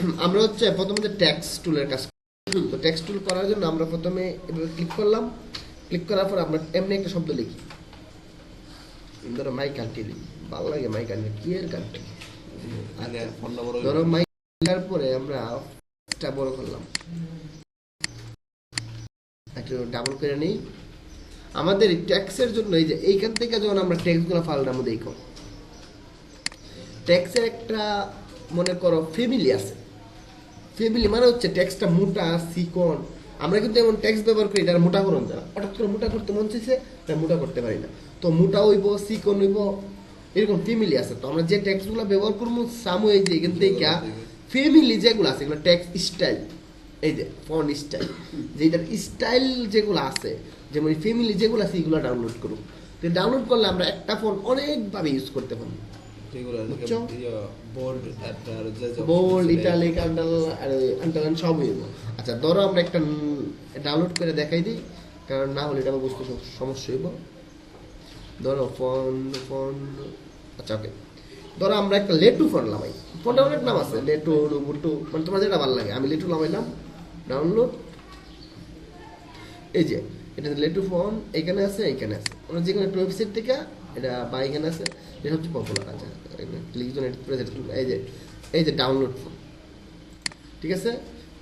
আমরা হচ্ছে প্রথমে যে ট্যাক্স টুলের কাজ তো ট্যাক্স টুল করার জন্য আমরা প্রথমে এভাবে ক্লিক করলাম। ক্লিক করার পর আমরা এমনি একটা শব্দ লিখি। ধরো মাই কান্ট্রি লিখি। ভালো লাগে মাই কান্ট্রি কি এর কান্ট্রি নম্বর ধরো মাই লেখার পরে আমরা বড় করলাম। একটু ডাবল করে নেই। আমাদের ট্যাক্সের জন্য এই যে এইখান থেকে যখন আমরা ট্যাক্সগুলো মধ্যে এই ট্যাক্সের একটা মনে করো ফ্যামিলি আছে। ফ্যামিলি মানে হচ্ছে ট্যাক্সটা মোটা চিকন আমরা কিন্তু এমন ট্যাক্স ব্যবহার করি, যারা মোটা করুন যারা হঠাৎ করে মোটা করতে মন চাইছে এটা মোটা করতে পারি না। তো মোটা হইব চিকন হইব, এরকম ফ্যামিলি আছে। তো আমরা যে ট্যাক্সগুলো ব্যবহার করব, সামু এই যে এখান থেকে ফ্যামিলি যেগুলো আছে, এগুলো ট্যাক্স স্টাইল। এই যে, ফোন স্টাইল। যেটার স্টাইল যেগুলো আছে, যেমন ফ্যামিলি যেগুলো আছে, এগুলো ডাউনলোড করুন। তো ডাউনলোড করলে আমরা একটা ফোন অনেকভাবে ইউজ করতে পারব। যেগুলো বুঝছ? বোর্ড একটা আর যে যে বোল্ড ইটালিক আন্ডারলাইন সব হইব আচ্ছা ধরো আমরা একটা ডাউনলোড করে দেখাই দিই কারণ না হলে এটা আমার বুঝতে সমস্যা হইব। ধরো ফোন ফোন আচ্ছা ওকে ধরো আমরা একটা লেটু ফোন লামাই ফোনটা অনেক নাম আছে লেটু রুবুটু মানে তোমার যেটা ভালো লাগে। আমি লেটু লামাইলাম ডাউনলোড এই যে এটা লেটু ফোন এখানে আছে এখানে আছে। আমরা যে কোনো একটা ওয়েবসাইট থেকে এটা বা এখানে আছে এটা হচ্ছে পপুলার আছে ক্লিক এই যে এই যে ডাউনলোড ফোন ঠিক আছে?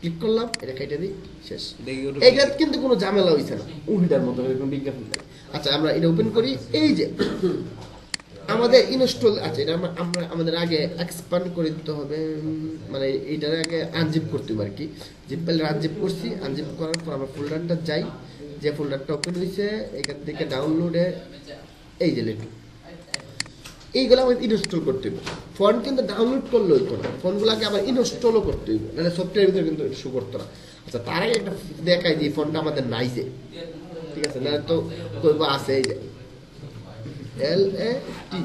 ক্লিক করলাম এটা কেটে দিই শেষ। ওটা- কিন্তু কোনো ঝামেলা হইছে না। উল্টার মতো এরকম বিজ্ঞাপন আচ্ছা আমরা এটা ওপেন করি। এই যে আমাদের ইনস্টল আছে এটা আমরা আমাদের আগে এক্সপান্ড করে দিতে হবে। মানে এইটার আগে আনজিপ করতে হবে আর কি। জিপ পেলে আনজিপ করছি। আনজিপ করার পর আমরা ফোল্ডারটা যাই। যে ফোল্ডারটা ওপেন হয়েছে এখান থেকে ডাউনলোডে এই যে লেটু এইগুলো আমাদের ইনস্টল করতে হবে। ফোন কিন্তু ডাউনলোড করলে হইতো না। ফোনগুলোকে আবার ইনস্টলও করতে হইব। নাহলে সফটওয়্যারের ভিতরে কিন্তু শো করতো না। আচ্ছা তার আগে একটা দেখাই যে ফোনটা আমাদের নাই যে ঠিক আছে না তো কইব আছে এই যে। এল এ টি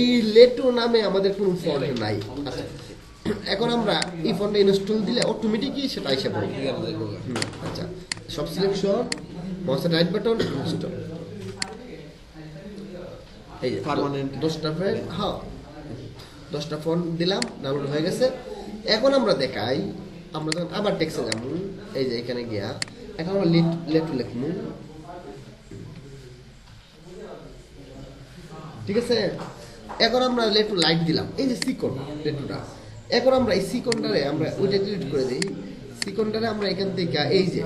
এই লেটো নামে আমাদের কোনো ফোন নাই। আচ্ছা এখন আমরা এই ফোনটা ইনস্টল দিলে অটোমেটিকই সেটা এসে হুম, আচ্ছা। সব সিলেকশন মাউসের রাইট বাটন ইনস্টল এই যে Permanent. দশটা ফোন হ্যাঁ দশটা ফোন দিলাম ডাউনলোড হয়ে গেছে। এখন আমরা দেখাই আমরা যখন আবার টেক্সে যাব এই যে এখানে গিয়া এখন আমরা লেট লেট লিখব। ঠিক আছে? এখন আমরা লেটু লাইট দিলাম। এই যে সিকন লেটুটা। এখন আমরা এই সিকনটারে আমরা ওইটা ডিলিট করে দিই। সিকনটারে আমরা এখান থেকে এই যে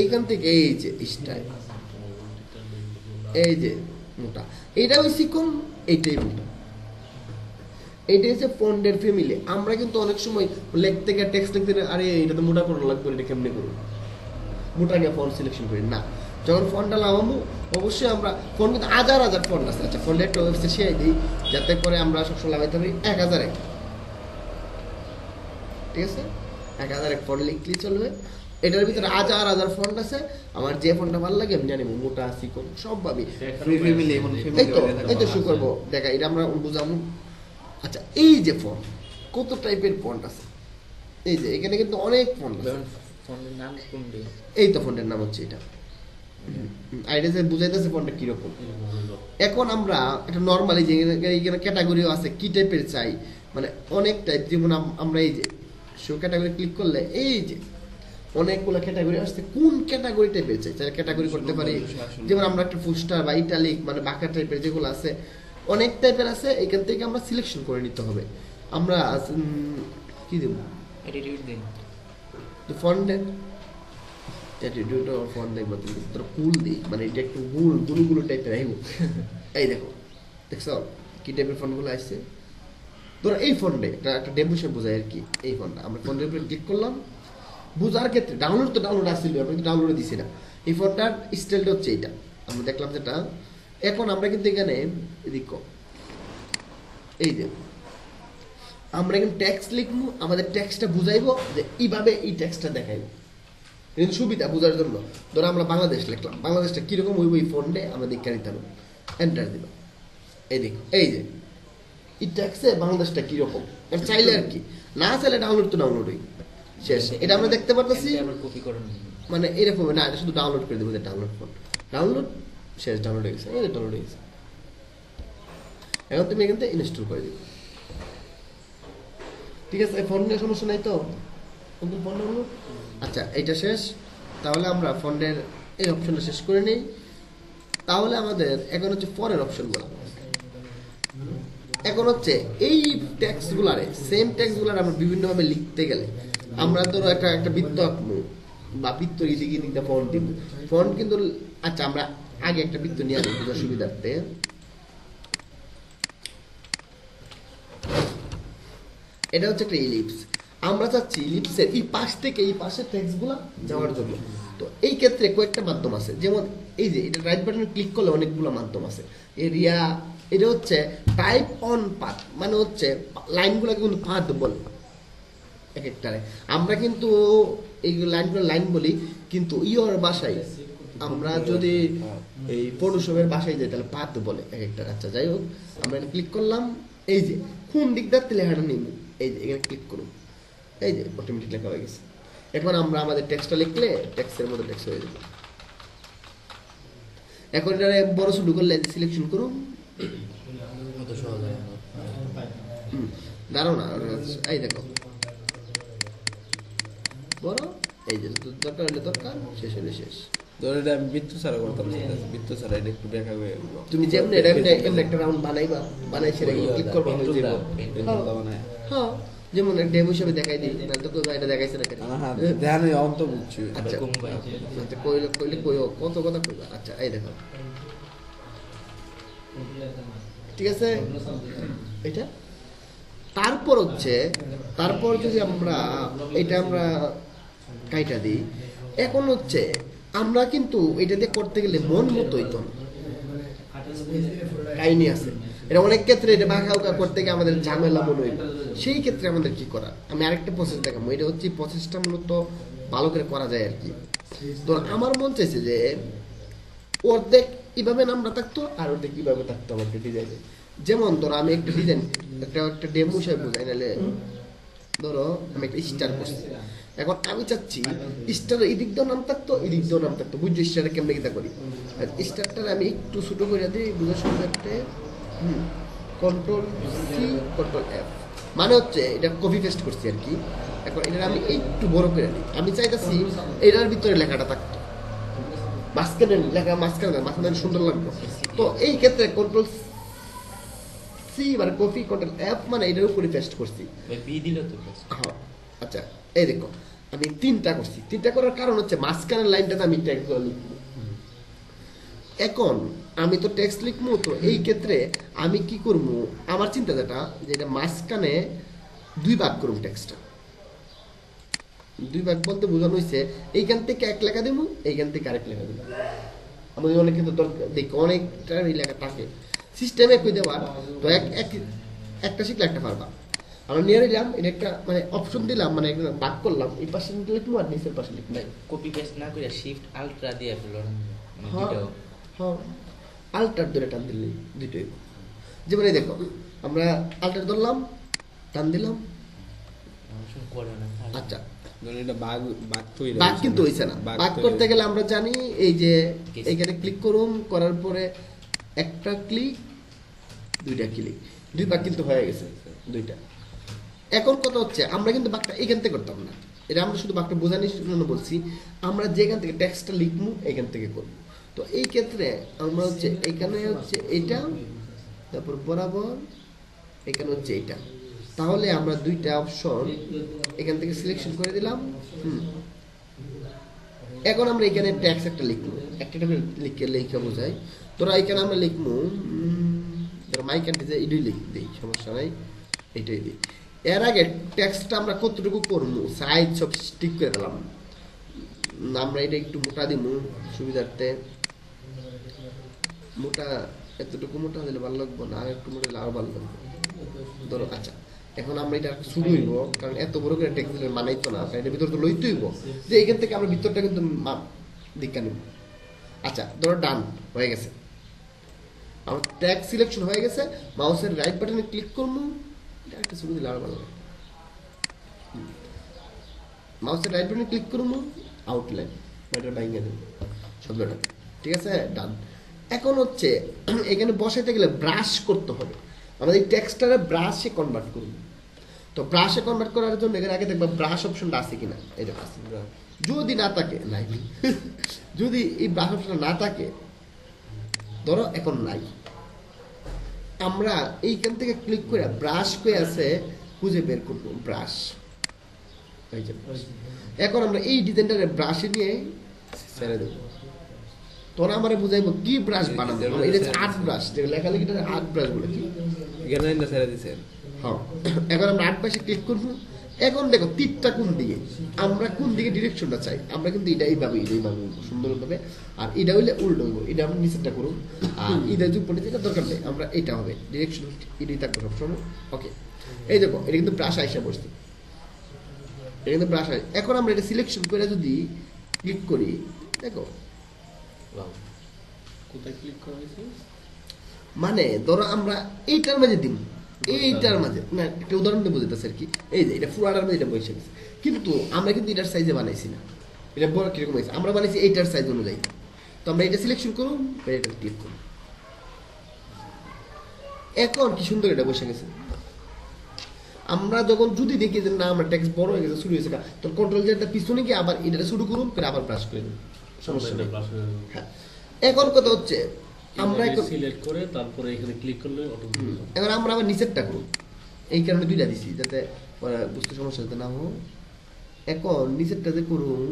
এইখান থেকে এই যে স্টাইল এই যে মোটা। এইটা ওই সিকন এইটাই মোটা। এইটা হচ্ছে ফন্ডের ফ্যামিলি আমরা কিন্তু অনেক সময় লিখতে গিয়ে টেক্সট লিখতে আরে, এটা তো মোটা করে লাগবে এটা কেমনে করব? মোটা নিয়ে ফন্ট সিলেকশন করি। না। যখন ফোনটা লাগাবো, অবশ্যই আমরা ফোন কিন্তু হাজার হাজার ফোন আছে। আচ্ছা ফোনটা একটা ওয়েবসাইট শেয়ার দিই, যাতে করে আমরা সবসময় লাগাইতে পারি এক হাজার এক। ঠিক আছে? এক হাজার এক ফোন লিখলে চলবে। এটার ভিতরে হাজার হাজার ফোন আছে। আমার যে ফোনটা ভালো লাগে আমি জানি মোটা চিকন সব ভাবি ফ্রি ফ্যামিলি এমন এই তো এই তো শুরু করব। দেখা এটা আমরা বুঝাবো আচ্ছা এই যে ফোন কত টাইপের ফোন আছে? এই যে এখানে কিন্তু অনেক ফোন আছে। ফোনের নাম এই তো ফোনটার নাম হচ্ছে এটা। আইডিয়া যে বুঝাইতেছে ফোনটা কীরকম। এখন আমরা এটা নর্মালি যে এখানে ক্যাটাগরিও আছে কি টাইপের চাই? মানে অনেক টাইপ যেমন আমরা এই যে শো ক্যাটাগরি ক্লিক করলে এই যে অনেকগুলো ক্যাটাগরি আসছে। কোন ক্যাটাগরি টাইপের চাই? চাই ক্যাটাগরি করতে পারি যেমন আমরা একটা ফুস্টার বা ইটালিক মানে বাঁকা টাইপের যেগুলো আছে অনেক টাইপের আছে এখান থেকে আমরা সিলেকশন করে নিতে হবে। আমরা কি দেবো? অ্যাটিটিউড দিন। ফন্টের অ্যাটিটিউড ফন্ট দেখব তুমি তোর কুল দিই মানে এটা একটু গুলগুলো গুলো টাইপের আইব এই দেখো দেখছ? কি টাইপের আসছে? ধরো এই ফোনটা একটা একটা ডেমোশন বোঝায় আর কি এই আমরা ফোনের উপরে ক্লিক করলাম বোঝার ক্ষেত্রে ডাউনলোড তো ডাউনলোড আসছিল আমরা কিন্তু ডাউনলোড দিছি না। এই ফোনটার স্টাইলটা হচ্ছে এইটা। আমরা দেখলাম যেটা, এখন আমরা কিন্তু এখানে এদিক এই যে, আমরা এখানে ট্যাক্স লিখব, আমাদের ট্যাক্সটা বুঝাইবো যে এইভাবে এই ট্যাক্সটা দেখাইবো। কিন্তু সুবিধা বোঝার জন্য। ধরো আমরা বাংলাদেশ লিখলাম। বাংলাদেশটা কীরকম ওই ওই ফন্ডে আমরা দেখে নিতে হবে। এন্টার দিল এই দেখো, এই যে, এই ট্যাক্সে বাংলাদেশটা কীরকম? চাইলে আর কি। না চাইলে ডাউনলোড তো ডাউনলোড হই শেষ। এটা আমরা দেখতে পারতেছি। মানে এরকম না এটা শুধু ডাউনলোড করে দেবো ডাউনলোড ফোন। ডাউনলোড শেষ ডাউনলোড হয়ে গেছে। ডাউনলোড হয়ে গেছে। এখন তুমি এখান থেকে ইনস্টল করে দিবে ঠিক আছে ফোন নিয়ে সমস্যা নাই তো? ফোন আচ্ছা এটা শেষ। তাহলে আমরা ফন্ডের এই অপশনটা শেষ করে নিই। তাহলে আমাদের এখন হচ্ছে পরের অপশনগুলো এখন হচ্ছে এই ট্যাক্সগুলারে সেম ট্যাক্সগুলার আমরা বিভিন্নভাবে লিখতে গেলে আমরা ধরো একটা একটা বৃত্ত বা বৃত্ত এদিকে দিকটা ফন্ট ফন্ট কিন্তু আচ্ছা আমরা আগে একটা বৃত্ত নিয়ে আসব বোঝার সুবিধার্থে। এটা হচ্ছে একটা ইলিপস আমরা চাচ্ছি ইলিপসের এই পাশ থেকে এই পাশের টেক্সটগুলো যাওয়ার জন্য। তো এই ক্ষেত্রে কয়েকটা মাধ্যম আছে। যেমন এই যে, এটা রাইট বাটনে ক্লিক করলে অনেকগুলো মাধ্যম আছে। এরিয়া এটা হচ্ছে টাইপ অন পাথ মানে হচ্ছে লাইনগুলো কিন্তু পাথ বলে। এক একটারে আমরা কিন্তু এই লাইনগুলো লাইন বলি কিন্তু ইয়র বাসায় আমরা যদি এই পৌরসভার বাসায় যাই তাহলে পাত বলে এক একটা আচ্ছা যাই হোক আমরা ক্লিক করলাম। এই যে কোন দিক দিয়ে লেখাটা নিব এই যে এখানে ক্লিক করুন। এই যে অটোমেটিক লেখা হয়ে গেছে। এখন আমরা আমাদের টেক্সটটা লিখলে টেক্সটের মধ্যে টেক্সট হয়ে যাবে। এখন এটা বড় শুরু করলে সিলেকশন করুন। দাঁড়াও না এই দেখো। বড় এই যে দরকার হলে দরকার শেষ হলে শেষ। ধর আমি বৃত্ত ছাড়া করতাম বৃত্ত ছাড়া এটা একটু দেখা হয়ে তুমি যেমনি এটা এমনি একটা রাউন্ড বানাইবা বানাই সেটা ক্লিক করবা। হয়ে বানায় হ্যাঁ যেমন ডেমো হিসেবে দেখাই দিই। না তো কইবা এটা দেখাইছে না কেন? হ্যাঁ ধ্যান অন্ত বুঝছি। আচ্ছা। আচ্ছা কইলে কইলে কইও কত কথা কইবা? আচ্ছা এই দেখো। ঠিক আছে? এটা? তারপর হচ্ছে তারপর যদি আমরা এটা আমরা কাইটা দিই। এখন হচ্ছে, আমরা কিন্তু এটা দিয়ে করতে গেলে মন মতো হইতো না। কাহিনী আছে। এটা অনেক ক্ষেত্রে এটা বাঁকা উকা করতে গিয়ে আমাদের ঝামেলা মনে হইল। সেই ক্ষেত্রে আমাদের কি করা? আমি আরেকটা প্রসেস দেখাবো। এটা হচ্ছে প্রসেসটা মূলত ভালো করে করা যায় আর কি। তো আমার মন চাইছে যে, অর্ধেক এইভাবে নামটা থাকতো, আর অর্ধেক কীভাবে থাকতো আমার একটা ডিজাইনে যেমন ধরো, আমি একটা ডিজাইন একটা একটা ডেমো হিসাবে বোঝাই, নাহলে ধরো, আমি একটা স্টার করছি। এখন আমি চাচ্ছি স্টার এদিক দিয়েও নাম থাকতো এদিক দিয়েও নাম থাকতো। বুঝছ স্টারে কেমনে কিতা করি? আর স্টারটা আমি একটু ছোটো করে দিই বুঝার সুবিধার্থে হুম কন্ট্রোল সি কন্ট্রোল এফ মানে হচ্ছে এটা কপি পেস্ট করছি আর কি। এখন এটা আমি একটু বড় করে দিই। আমি চাইতেছি এটার ভিতরে লেখাটা থাকতো। মাঝখানে লেখা মাঝখানে মাঝখানে সুন্দর লাগবে তো এই ক্ষেত্রে কন্ট্রোল সি মানে কপি কন্ট্রোল এফ মানে এটার উপরে পেস্ট করছি। হ্যাঁ আচ্ছা। এই দেখো, আমি তিনটা করছি। তিনটা করার কারণ হচ্ছে মাঝখানের লাইনটাতে আমি করে লিখব। এখন আমি তো টেক্সট লিখব, তো এই ক্ষেত্রে আমি কি করব, আমার চিন্তা যেটা, যে এটা মাঝখানে দুই ভাগ করুন টেক্সটটা দুই ভাগ বলতে বোঝানো হয়েছে, এইখান থেকে এক লেখা দেবো, এইখান থেকে আরেক লেখা দেবো। আমি অনেক কিন্তু দেখি অনেকটা লেখা থাকে। সিস্টেমে কই দেওয়ার, তো এক একটা শিখলে একটা পারবা। আমরা নিয়ে নিলাম এটা একটা মানে অপশন দিলাম মানে ভাগ করলাম এই পাশে লিখব আর নিচের পাশে লিখব কপি পেস্ট না করে শিফট আলট্রা দিয়ে ফেলো মানে হ্যাঁ। হ্যাঁ আল্টার ধরে টান দিলে দুটোই যেমন এই দেখো আমরা আল্টার ধরলাম টান দিলাম। অপশন করে না আচ্ছা। বাঘ বাঘ কিন্তু হয়েছে না? বাঘ করতে গেলে আমরা জানি এই যে Yes. এখানে ক্লিক করুন করার পরে একটা ক্লিক দুইটা ক্লিক দুই বাক কিন্তু হয়ে গেছে দুইটা। এখন কথা হচ্ছে, আমরা কিন্তু বাকটা এখান থেকে করতাম না। এটা আমরা শুধু বাকটা বোঝানোর জন্য বলছি, আমরা যেখান থেকে ট্যাক্সটা লিখব, এখান থেকে করব। তো এই ক্ষেত্রে আমরা হচ্ছে, এখানে হচ্ছে এইটা তারপর বরাবর, এখানে হচ্ছে এইটা তাহলে আমরা দুইটা অপশন এখান থেকে সিলেকশন করে দিলাম। হুম। এখন আমরা এখানে ট্যাক্স একটা লিখব। একটা লিখে লিখে বোঝাই। তোরা এখানে আমরা লিখব ধরো মাই কান্ট্রিতে এটাই লিখ, দিই, সমস্যা নাই, এটাই দিই। এর আগে ট্যাক্সটা আমরা কতটুকু করব সাইজ সব ঠিক করে দিলাম। আমরা এটা একটু মোটা দিব সুবিধার্থে। মোটা, এতটুকু মোটা দিলে ভালো লাগবে না, আর একটু মোটা দিলে আরও ভালো লাগবে। ধরো আচ্ছা এখন আমরা এটা শুরু হইব, কারণ এত বড় করে টেক্সট দিলে মানাইতো না এটার ভিতরে তো লইতে হইব। যে এখান থেকে আমরা ভিতরটা কিন্তু দীক্ষা নিব। আচ্ছা ধরো ডান, হয়ে গেছে। আমার ট্যাগ সিলেকশন হয়ে গেছে, মাউসের রাইট বাটনে ক্লিক করব। একটা দিলে আরও ভালো মাউসের রাইট বাটনে ক্লিক করব আউটলাইন এটা বাইঙ্গা দেবো, শব্দটা। ঠিক আছে? ডান এখন হচ্ছে, এখানে বসাইতে গেলে ব্রাশ করতে হবে। আমাদের টেক্সটারে ব্রাশে কনভার্ট করব তো তো ব্রাশে কনভার্ট করার জন্য এখানে আগে দেখবা ব্রাশ অপশনটা আছে কিনা? এটা আছে। যদি না থাকে, নাই। যদি এই ব্রাশ অপশনটা না থাকে, ধরো এখন নাই। আমরা এইখান থেকে ক্লিক করে ব্রাশ কই আছে খুঁজে বের করব ব্রাশ এই যে এখন আমরা এই ডিজাইনটারে ব্রাশে নিয়ে ছেড়ে দেব। তোরা আমারে বুঝাইবো কি ব্রাশ বানাবো? এটা হচ্ছে আর্ট ব্রাশ যেটা লেখালেখিটা আর্ট ব্রাশ বলে কি? এখানে না ছেড়ে হ্যাঁ। এখন আমরা আট ব্রাশে ক্লিক করব। এখন দেখো তীরটা কোন দিকে? আমরা কোন দিকে ডিরেকশনটা চাই? আমরা কিন্তু এটা এইভাবে এইভাবে সুন্দরভাবে আর এটা হইলে উল্টো হইব এটা আমরা নিচেরটা করুন। আর এটা যদি পড়ে যেটা দরকার নেই আমরা এটা হবে ডিরেকশন এটাই থাকবে সবসময় ওকে এই দেখো এটা কিন্তু ব্রাশ আইসা বসছে। এটা কিন্তু ব্রাশ আই এখন আমরা এটা সিলেকশন করে যদি ক্লিক করি দেখো। কোথায় ক্লিক করা হয়েছে? মানে ধরো আমরা এইটার মাঝে দিন এইটার মাঝে না একটা উদাহরণ দিয়ে বোঝাতেছে আর কি। এই যে এটা মাঝে এটা বসে গেছে। কিন্তু আমরা কিন্তু এটার সাইজে বানাইছি না। এটা বড় কীরকম হয়েছে? আমরা বানাইছি এইটার সাইজ অনুযায়ী। তো আমরা এটা সিলেকশন করুন এটা ক্লিক করুন। এখন কি সুন্দর এটা বসে গেছে। আমরা যখন যদি দেখি যে না আমরা ট্যাক্স বড় হয়ে গেছে শুরু হয়েছে তখন কন্ট্রোল জেডটা পিছনে গিয়ে আবার এটা শুরু করুন করে আবার ব্রাশ করে দিন। সমস্যা নেই। হ্যাঁ। এখন কথা হচ্ছে আমরা সিলেক্ট করে তারপরে এখানে ক্লিক করলে অটোমেটিক এবার আমরা আবার নিচেরটা করব। এই কারণে দুইটা দিছি যাতে বুঝতে সমস্যা যাতে না হোক এখন নিচেরটা যে করুন।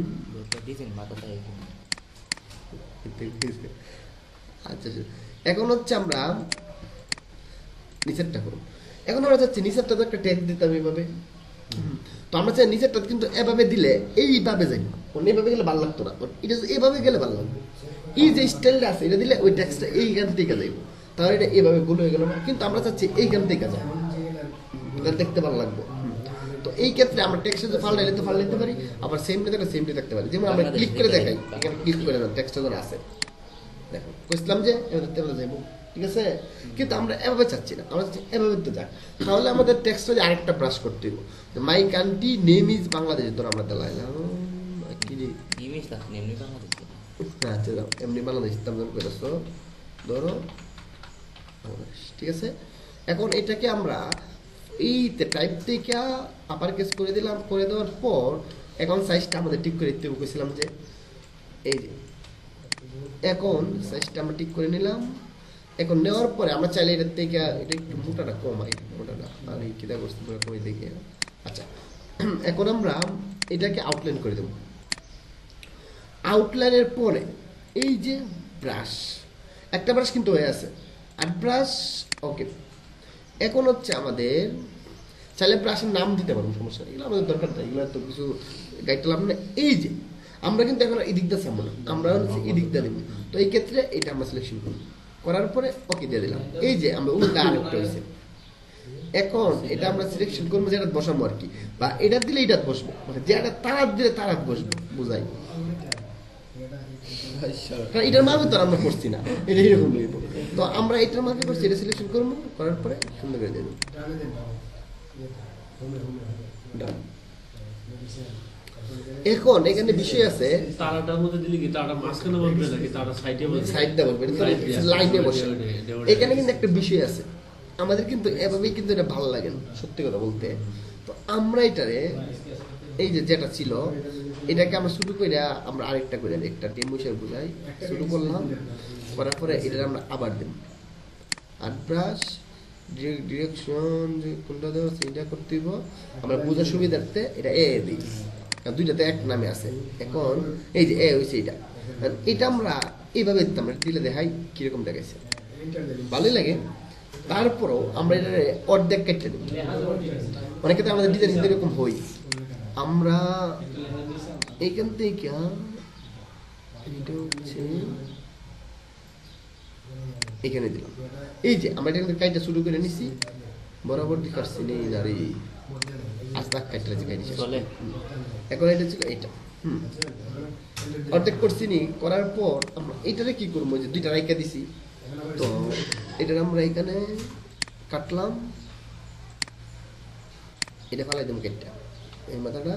আচ্ছা আচ্ছা। এখন হচ্ছে আমরা নিচেরটা করুন এখন আমরা চাচ্ছি নিচেরটা তো একটা ট্যাগ দিতাম এইভাবে তো আমরা চাই নিচেরটা কিন্তু এভাবে দিলে এইভাবে যাই অন্য এইভাবে গেলে ভালো লাগতো না। এটা এভাবে গেলে ভালো লাগবে। এই যে স্টাইলটা আছে এটা দিলে ওই ট্যাক্সটা এইখান থেকে যাইব। তাহলে এটা এভাবে গুলো হয়ে গেল না। কিন্তু আমরা চাচ্ছি এইখান থেকে যাব দেখতে ভালো লাগবে। তো এই ক্ষেত্রে আমরা টেক্সটে যে ফাল ডাইলে তো ফাল নিতে পারি। আবার সেম ডেটা সেম ডে থাকতে পারি। যেমন আমরা ক্লিক করে দেখাই। এখানে ক্লিক করে দেন টেক্সটটা ধরে আছে। দেখো কইছিলাম যে এভাবে তেমন যাইবো। ঠিক আছে? কিন্তু আমরা এভাবে চাচ্ছি না। আমরা চাচ্ছি এভাবে তো যাক। তাহলে আমাদের টেক্সটটা যে আরেকটা ব্রাশ করতে হবে my country name is Bangladesh ধর আমরা দিলাম না আচ্ছা দাও এমনি বাংলাদেশ তামজাম করে আসো। ধরো। ঠিক আছে? এখন এটাকে আমরা এই টাইপ থেকে আপার কেস করে দিলাম। করে দেওয়ার পর এখন সাইজটা আমাদের ঠিক করে দিতে হবে। কইছিলাম যে এই যে, এখন সাইজটা আমরা ঠিক করে নিলাম। এখন নেওয়ার পরে আমরা চাইলে এটার থেকে এটা একটু মোটাটা কমাই। মোটাটা আর এই কিতা করছি মোটা কমাই আচ্ছা এখন আমরা এটাকে আউটলাইন করে দেবো। আউটলাইনের পরে, এই যে ব্রাশ একটা ব্রাশ কিন্তু হয়ে আছে। আর ব্রাশ ওকে এখন হচ্ছে আমাদের, চাইলে ব্রাশের নাম দিতে পারব, সমস্যা এগুলো আমাদের দরকার নেই, এগুলো তো কিছু গাইতে লাভ না। এই যে, আমরা কিন্তু এখন এই দিকটা চাবো না, আমরা হচ্ছে এই দিকটা দেবো। তো এই ক্ষেত্রে এটা আমরা সিলেকশন করব। করার পরে ওকে দিয়ে দিলাম। এই যে, আমরা উল্টা আরেকটা হয়েছে। এখন এটা আমরা সিলেকশন করব যেটা বসাবো আর কি। বা এটা দিলে এটা বসবো মানে যেটা তারাত দিলে তারাত বসবো, বুঝাই। এটার মাপে তো আমরা করছি না। এটা এরকম তো আমরা এটার মাপে করছি এটা সিলেকশন করব করার পরে সুন্দর করে দেবো। এখন এখানে বিষয় আছে তারাটার মধ্যে দিলে কি তারাটা মাঝখানে বলবে নাকি তারা সাইডে বলবে? সাইড বলবে Side দিয়ে আছে। লাইনে বসে। ওটা- ওটা- ওটা- এখানে কিন্তু একটা বিষয় আছে। আমাদের কিন্তু এভাবেই কিন্তু এটা ভালো লাগে না সত্যি কথা বলতে। তো আমরা এটারে এই যে যেটা ছিল এটাকে আমরা শুরু করে আমরা আরেকটা করে একটা টেম হিসেবে বুঝাই, শুরু করলাম, করার পরে এটা আমরা আবার দেব আর ব্রাশ ডিরেকশন কোনটা দেওয়া সেইটা করতে দিব আমরা বোঝার সুবিধার্থে এটা এ দিই। দুইটাতে এক নামে আছে। এখন এই যে এ হয়েছে এটা। এটা আমরা এইভাবে দিতাম দিলে দেখাই কীরকম দেখাইছে। ভালোই লাগে। তারপরও আমরা এটা অর্ধেক কেটে দেবো অনেক ক্ষেত্রে আমাদের ডিজাইন এরকম হই। আমরা এইখান থেকে এটা হচ্ছে এখানে দিলাম। এই যে আমরা কাইটা শুরু করে নিছি। বরাবর দি কাটছি নেই দাঁড়ি আজ তাক কাইটা যে চলে। এখন এটা ছিল এটা হুম। অর্ধেক করছি নি করার পর আমরা এটারে কি করব? যে দুইটা রাইকা দিছি। তো এটা আমরা এখানে কাটলাম। এটা ফালাই দেবো কেটটা এই মাথাটা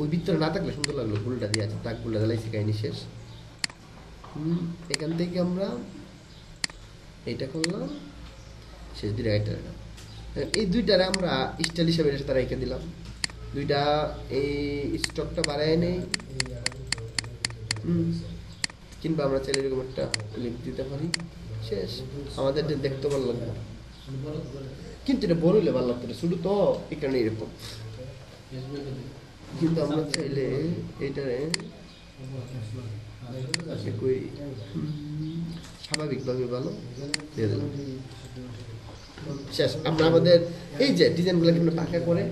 ওই ভিতরে না থাকলে সুন্দর লাগল গুলটা দিয়ে আছে, তাক গুলটা দিলাইছি কাহিনি শেষ। এখান থেকে আমরা এইটা করলাম, শেষ দিয়ে এটা এই দুইটারে আমরা স্টাইল হিসেবে এটা রেখে দিলাম। দুইটা এই স্টকটা বাড়ায় নেই। কিংবা আমরা চাইলে এরকম একটা লিখ দিতে পারি। শেষ। আমাদের দেখতে ভালো লাগবে। কিন্তু এটা বড় হলে ভালো লাগতো শুধু তো এখানে এরকম। কিন্তু আমরা চাইলে একই স্বাভাবিকভাবে ভালো। শেষ, আমরা আমাদের এই যে ডিজাইনগুলোকে আমরা পাকা করে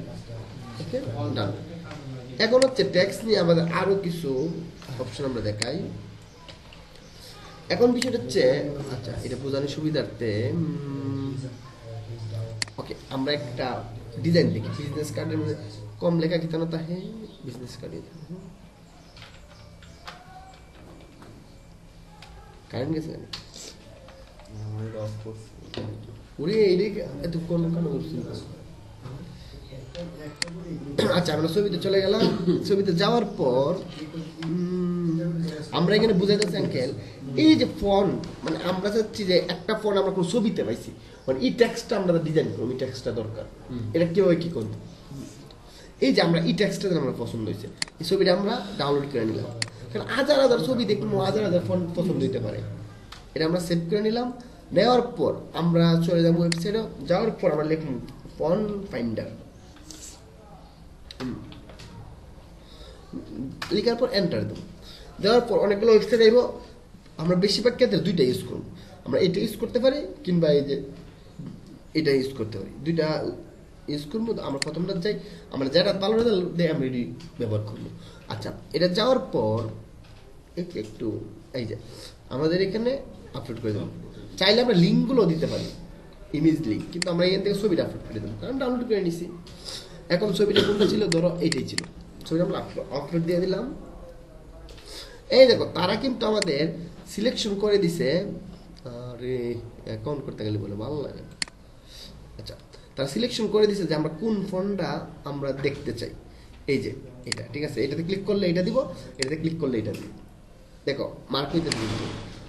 এখন হচ্ছে ট্যাক্স নিয়ে আমাদের আরও কিছু অপশন আমরা দেখাই। এখন বিষয়টা হচ্ছে আচ্ছা এটা বোঝানোর সুবিধার্থে ওকে, আমরা একটা ডিজাইন দেখি বিজনেস কার্ডের মধ্যে কম লেখা কি জানো তাহে বিজনেস কার্ডে কারেন্ট গেছে কেন? ওরে এইদিকে এত কোন করছিল আচ্ছা আমরা ছবিতে চলে গেলাম। ছবিতে যাওয়ার পর আমরা এখানে বুঝাইতেছি আঙ্কেল এই যে ফোন মানে আমরা চাচ্ছি যে একটা ফোন আমরা কোনো ছবিতে পাইছি মানে এই টেক্সটটা আমরা ডিজাইন করব এই টেক্সটটা দরকার। এটা কীভাবে কি করব? এই যে আমরা, এই টেক্সটটা আমরা পছন্দ হয়েছে, এই ছবিটা আমরা ডাউনলোড করে নিলাম। কারণ হাজার হাজার ছবি দেখুন, হাজার হাজার ফোন পছন্দ হইতে পারে। এটা আমরা সেভ করে নিলাম। নেওয়ার পর আমরা চলে যাব ওয়েবসাইটে যাওয়ার পর আমরা লিখুন ফোন ফাইন্ডার লেখার পর এন্টার দেবো। দেওয়ার পর অনেকগুলো ওয়েবসাইট আইব। আমরা বেশিরভাগ ক্ষেত্রে দুইটা ইউজ করব। আমরা এটা ইউজ করতে পারি, কিংবা এই যে এটা ইউজ করতে পারি। দুইটা করব তো আমরা প্রথমটা যাই, আমরা যেটা ভালো রেজাল্ট দেয় আমরা এটি ব্যবহার করব। আচ্ছা এটা যাওয়ার পর একটু, এই যে, আমাদের এখানে আপলোড করে দেবো। চাইলে আমরা লিঙ্কগুলো দিতে পারি ইমেজ লিঙ্ক কিন্তু আমরা এখান থেকে ছবিটা আপলোড করে দেবো, কারণ ডাউনলোড করে নিছি। এখন ছবিটা কোনটা ছিল? ধরো এইটাই ছিল। ছবিটা আমরা আপলোড দিয়ে দিলাম। এই দেখো, তারা কিন্তু আমাদের সিলেকশন করে দিছে। আরে অ্যাকাউন্ট করতে গেলে বলে, ভালো লাগে তারা সিলেকশন করে দিছে যে আমরা কোন ফোনটা আমরা দেখতে চাই। এই যে, এটা, ঠিক আছে? এটাতে ক্লিক করলে এটা দিব, এটাতে ক্লিক করলে এটা দিব। দেখো মার্ক হইতে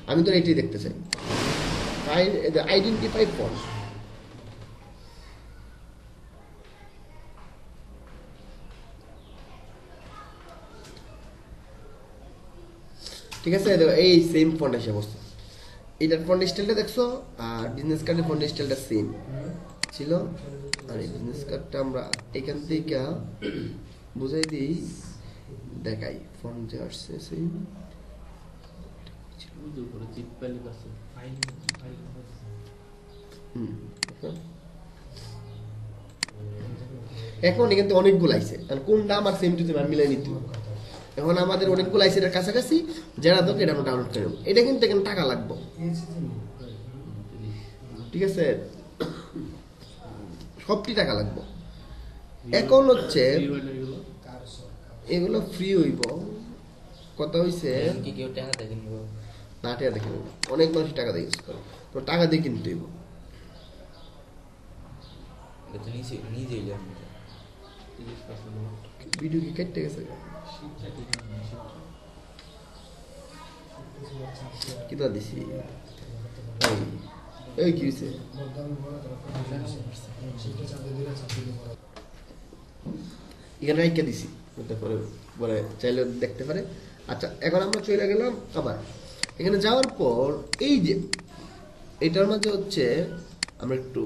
আমি তো এটাই দেখতে চাই। আইডেন্টিফাই ফোন ঠিক আছে? দেখো, এই সেম ফন্ট এসে বসছে। এটার ফন্ট স্টাইলটা দেখছ, আর বিজনেস কার্ডের ফন্ট স্টাইলটা সেম ছিল। আর এই বিজনেস কার্ডটা আমরা এখান থেকে বুঝাই দিই। দেখাই ফন্ট যে আসছে হুম দেখো। এখন কিন্তু অনেকগুলো আইছে। কোনটা আমার সেম টু সেম মিলাই নিতে এখন আমাদের অনেকগুলো আইছে, এটার কাছাকাছি। যারা দরকার, এটা আমরা ডাউনলোড করে এটা কিন্তু এখানে টাকা লাগবে। ঠিক আছে? সবটি টাকা লাগবে। এখন হচ্ছে এগুলো? ফ্রি হইব। কথা হইছে কি কেউ টাকা দেখে নিব? না টাকা দেখে নেব। অনেক মানুষ টাকা দিয়ে ইউজ করে। তো টাকা দিয়ে কিনতে হইব। ভিডিও কি কেটে গেছে? কিতা দিছি? এই, কি হইছে এখানে রাইখা দিছি। তারপরে বলে চাইলে দেখতে পারে। আচ্ছা এখন আমরা চলে গেলাম আবার। এখানে যাওয়ার পর এই যে এটার মাঝে হচ্ছে আমরা একটু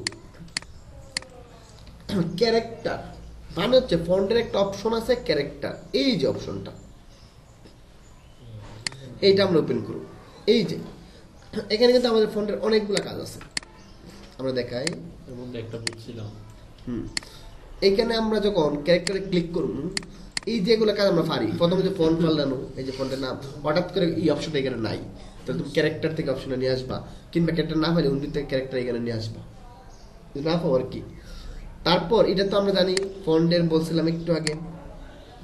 ক্যারেক্টার মানে হচ্ছে ফন্টের একটা অপশন আছে ক্যারেক্টার এই যে অপশনটা এইটা আমরা ওপেন করব। এই যে এখানে কিন্তু আমাদের ফন্টের অনেকগুলো কাজ আছে। আমরা দেখাই। একটা বুঝছিলাম। হুম। এইখানে আমরা যখন ক্যারেক্টারে ক্লিক করব এই যেগুলো কাজ আমরা পারি। প্রথমে যে ফন্ট পাল্টানো এই যে ফন্টের নাম হঠাৎ করে এই অপশনটা এখানে নাই। তো তুমি ক্যারেক্টার থেকে অপশনে নিয়ে আসবা কিংবা ক্যারেক্টার না পাইলে অন্য থেকে ক্যারেক্টার এখানে নিয়ে আসবা। যদি না পাও আর কি। তারপর এটা তো আমরা জানি ফন্ডের বলছিলাম একটু আগে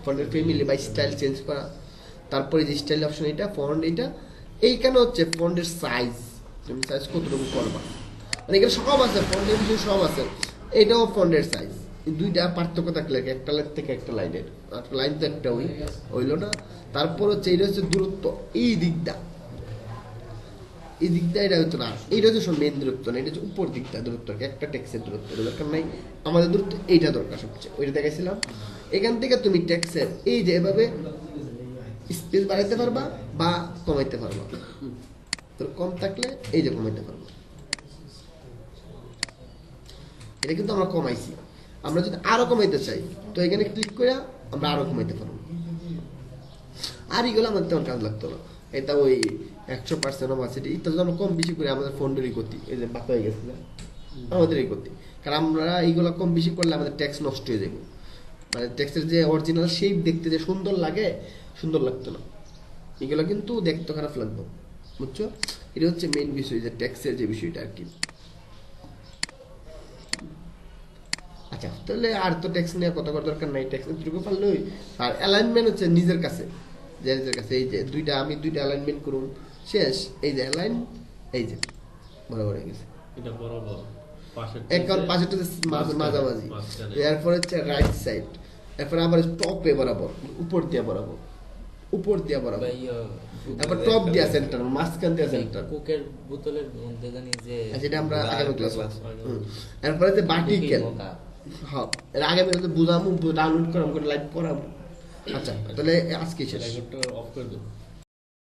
ফন্ডের ফ্যামিলি বা স্টাইল চেঞ্জ করা। তারপরে যে স্টাইল অপশন এটা ফন্ড এটা এইখানে হচ্ছে ফন্ডের সাইজ তুমি সাইজ কতটুকু করবা মানে এখানে সব আছে ফন্ডের বিষয়ে সব আছে। এটাও ফন্ডের সাইজ দুইটা পার্থক্য থাকলে একটা লাইন থেকে একটা লাইনের একটা লাইন তো একটা ওই, হইল না। তারপর হচ্ছে এটা হচ্ছে দূরত্ব, এই দিকটা। এই দিকটা, এটা হচ্ছে না। এইটা হচ্ছে মেন দূরত্ব না, এটা হচ্ছে উপর দিকটা দূরত্ব একটা ট্যাক্সের দূরত্ব, এটা দরকার নাই। আমাদের দূরত্ব এইটা দরকার সবচেয়ে। ওইটা দেখাইছিলাম। এখান থেকে তুমি ট্যাক্সের এই যে এভাবে স্পেস বাড়াইতে পারবা। বা কমাইতে পারবা। কম থাকলে এই যে কমাইতে পারবা। এটা কিন্তু আমরা কমাইছি। আমরা যদি আরও কমাইতে চাই, তো এখানে ক্লিক করে আমরা আরও কমাইতে পারব। আর এগুলো আমাদের তেমন কাজ লাগতো না। এটা ওই একশো পার্সেন্ট অপাসিটি এটা যদি আমরা কম বেশি করে, আমাদের ফোনটারই গতি এই যে বাতা হয়ে গেছে? আমাদেরই গতি কারণ আমরা এইগুলো কম বেশি করলে আমাদের ট্যাক্স নষ্ট হয়ে যাবে। মানে ট্যাক্সের যে অরিজিনাল শেপ দেখতে যে সুন্দর লাগে, সুন্দর লাগতো না। এগুলো কিন্তু দেখতে খারাপ লাগবে বুঝছ? এটা হচ্ছে মেইন বিষয় যে ট্যাক্সের যে বিষয়টা আর কি। আচ্ছা তাহলে আর তো ট্যাক্স নেওয়ার কথা করার দরকার নাই ট্যাক্স এতটুকু পারলই আর অ্যালাইনমেন্ট হচ্ছে নিজের কাছে। যে নিজের কাছে এই যে দুইটা আমি দুইটা অ্যালাইনমেন্ট করুন শেষ এই যে অ্যালাইন এই যে বরাবর হয়ে গেছে। এটা বরাবর এখন পাশেরটা মাঝামাঝি। এরপর হচ্ছে রাইট সাইড এরপর আবার টপে বরাবর উপর দিয়ে বরাবর। উপর দিয়া বরাবর। তারপর টপ দিয়া সেন্টার মাঝখান দিয়া সেন্টার কোকের বোতলের মধ্যে জানি যে যেটা আচ্ছা, আমরা আগামী ক্লাস। এরপরে যে বাটি কেন হ্যাঁ এর আগে আমি বুঝামু ডাউনলোড করাম করে লাইভ করাম। আচ্ছা তাহলে আজকে শেষ। অফ করে দেবো।